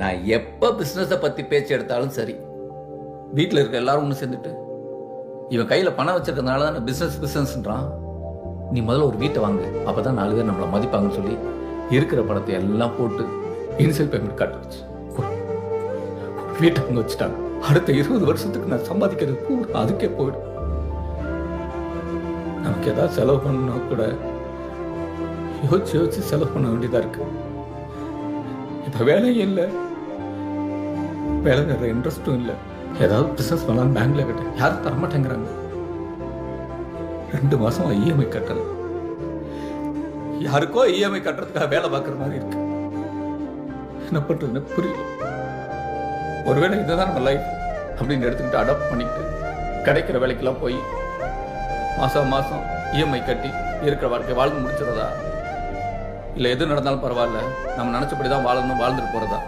நான் எப்போ பிஸ்னஸை பற்றி பேச்சு எடுத்தாலும் சரி வீட்டில் இருக்க எல்லாரும் ஒன்று சேர்ந்துட்டு இவன் கையில் பணம் வச்சிருக்கறதுனால தான் பிஸ்னஸ் பிஸ்னஸ்ன்றான் நீ முதல்ல ஒரு வீட்டை வாங்க அப்போ தான் நாலு பேர் நம்மளை மதிப்பாங்கன்னு சொல்லி இருக்கிற பணத்தை எல்லாம் போட்டு இனிஷியல் பேமெண்ட் காட்டுச்சு வீட்டை அங்கே வச்சுட்டாங்க. அடுத்த இருபது வருஷத்துக்கு நான் சம்பாதிக்கிறது பூரா அதுக்கே போயிடும். நமக்கு ஏதாவது செலவு பண்ணா கூட யோசிச்சு யோசிச்சு செலவு பண்ண வேண்டியதாக இருக்கு. இப்போ வேலையும் இல்லை. வேலை வேறு இன்ட்ரெஸ்ட்டும் இல்லை. ஏதாவது பிஸ்னஸ் பண்ணலாம் பேங்க்ல கட்ட யாரும் தரமாட்டேங்கிறாங்க ரெண்டு மாசம் இஎம்ஐ கட்டல யாருக்கோ இஎம்ஐ கட்டுறதுக்காக வேலை பார்க்குற மாதிரி இருக்கு. என்ன பண்ணுறதுன்னு புரியல. ஒருவேளை இதுதான் நம்ம லைஃப் அப்படின்னு எடுத்துக்கிட்டு அடாப்ட் பண்ணிக்கிட்டு கிடைக்கிற வேலைக்கெல்லாம் போய் மாதம் மாதம் இஎம்ஐ கட்டி இருக்கிற வாழ்க்கை வாழ்ந்து முடிச்சிடறதா? இல்லை எது நடந்தாலும் பரவாயில்ல. நம்ம நினச்சபடி தான் வாழணும் வாழ்ந்துட்டு போகிறதா